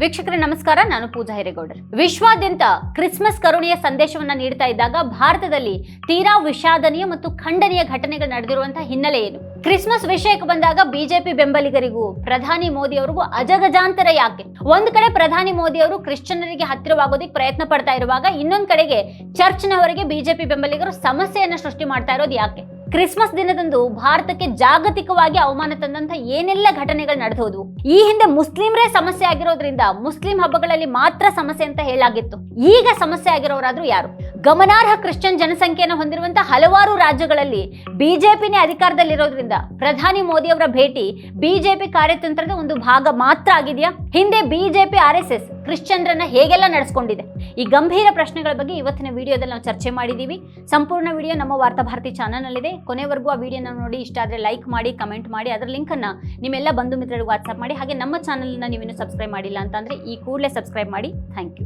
ವೀಕ್ಷಕರೇ, ನಮಸ್ಕಾರ. ನಾನು ಪೂಜಾ ಹಿರೇಗೌಡರ್. ವಿಶ್ವಾದ್ಯಂತ ಕ್ರಿಸ್ಮಸ್ ಕರುಣೆಯ ಸಂದೇಶವನ್ನ ನೀಡ್ತಾ ಇದ್ದಾಗ ಭಾರತದಲ್ಲಿ ತೀರಾ ವಿಷಾದನೀಯ ಮತ್ತು ಖಂಡನೀಯ ಘಟನೆಗಳು ನಡೆದಿರುವಂತಹ ಹಿನ್ನೆಲೆ ಏನು? ಕ್ರಿಸ್ಮಸ್ ವಿಷಯಕ್ಕೆ ಬಂದಾಗ ಬಿಜೆಪಿ ಬೆಂಬಲಿಗರಿಗೂ ಪ್ರಧಾನಿ ಮೋದಿ ಅವರಿಗೂ ಅಜಗಜಾಂತರ ಯಾಕೆ? ಒಂದ್ ಕಡೆ ಪ್ರಧಾನಿ ಮೋದಿ ಅವರು ಕ್ರಿಶ್ಚಿಯನ್ನರಿಗೆ ಹತ್ತಿರವಾಗೋದಕ್ಕೆ ಪ್ರಯತ್ನ ಪಡ್ತಾ ಇರುವಾಗ ಇನ್ನೊಂದ್ ಕಡೆಗೆ ಚರ್ಚ್ನವರಿಗೆ ಬಿಜೆಪಿ ಬೆಂಬಲಿಗರು ಸಮಸ್ಯೆಯನ್ನ ಸೃಷ್ಟಿ ಮಾಡ್ತಾ ಇರೋದು ಯಾಕೆ? ಕ್ರಿಸ್ಮಸ್ ದಿನದಂದು ಭಾರತಕ್ಕೆ ಜಾಗತಿಕವಾಗಿ ಅವಮಾನ ತಂದಂತ ಏನೆಲ್ಲ ಘಟನೆಗಳು ನಡೆದೋದು? ಈ ಹಿಂದೆ ಮುಸ್ಲಿಮ್ರೇ ಸಮಸ್ಯೆ ಆಗಿರೋದ್ರಿಂದ ಮುಸ್ಲಿಂ ಹಬ್ಬಗಳಲ್ಲಿ ಮಾತ್ರ ಸಮಸ್ಯೆ ಅಂತ ಹೇಳಾಗಿತ್ತು ಈಗ ಸಮಸ್ಯೆ ಆಗಿರೋರಾದ್ರೂ ಯಾರು? ಗಮನಾರ್ಹ ಕ್ರಿಶ್ಚಿಯನ್ ಜನಸಂಖ್ಯೆಯನ್ನು ಹೊಂದಿರುವಂತಹ ಹಲವಾರು ರಾಜ್ಯಗಳಲ್ಲಿ ಬಿಜೆಪಿನೇ ಅಧಿಕಾರದಲ್ಲಿರೋದ್ರಿಂದ ಪ್ರಧಾನಿ ಮೋದಿ ಅವರ ಭೇಟಿ ಬಿಜೆಪಿ ಕಾರ್ಯತಂತ್ರದ ಒಂದು ಭಾಗ ಮಾತ್ರ ಆಗಿದೆಯಾ? ಹಿಂದೆ ಬಿಜೆಪಿ, ಆರ್ ಎಸ್ ಎಸ್ ಕ್ರಿಶ್ಚಿಯನ್ರನ್ನ ಹೇಗೆಲ್ಲ ನಡೆಸ್ಕೊಂಡಿದೆ? ಈ ಗಂಭೀರ ಪ್ರಶ್ನೆಗಳ ಬಗ್ಗೆ ಇವತ್ತಿನ ವಿಡಿಯೋದಲ್ಲಿ ನಾವು ಚರ್ಚೆ ಮಾಡಿದ್ದೀವಿ ಸಂಪೂರ್ಣ ವಿಡಿಯೋ ನಮ್ಮ ವಾರ್ತಾ ಭಾರತಿ ಚಾನಲ್ನಲ್ಲಿದೆ. ಕೊನೆವರೆಗೂ ಆ ವಿಡಿಯೋನ ನೋಡಿ, ಇಷ್ಟ ಆದರೆ ಲೈಕ್ ಮಾಡಿ, ಕಮೆಂಟ್ ಮಾಡಿ, ಅದರ ಲಿಂಕನ್ನು ನಿಮ್ಮೆಲ್ಲ ಬಂಧು ಮಿತ್ರರಿಗೆ ವಾಟ್ಸಪ್ ಮಾಡಿ, ಹಾಗೆ ನಮ್ಮ ಚಾನಲ್ನ ನೀವಿನ್ನೂ ಸಬ್ಸ್ಕ್ರೈಬ್ ಮಾಡಿಲ್ಲ ಅಂತಂದರೆ ಈ ಕೂಡಲೇ ಸಬ್ಸ್ಕ್ರೈಬ್ ಮಾಡಿ. Thank you.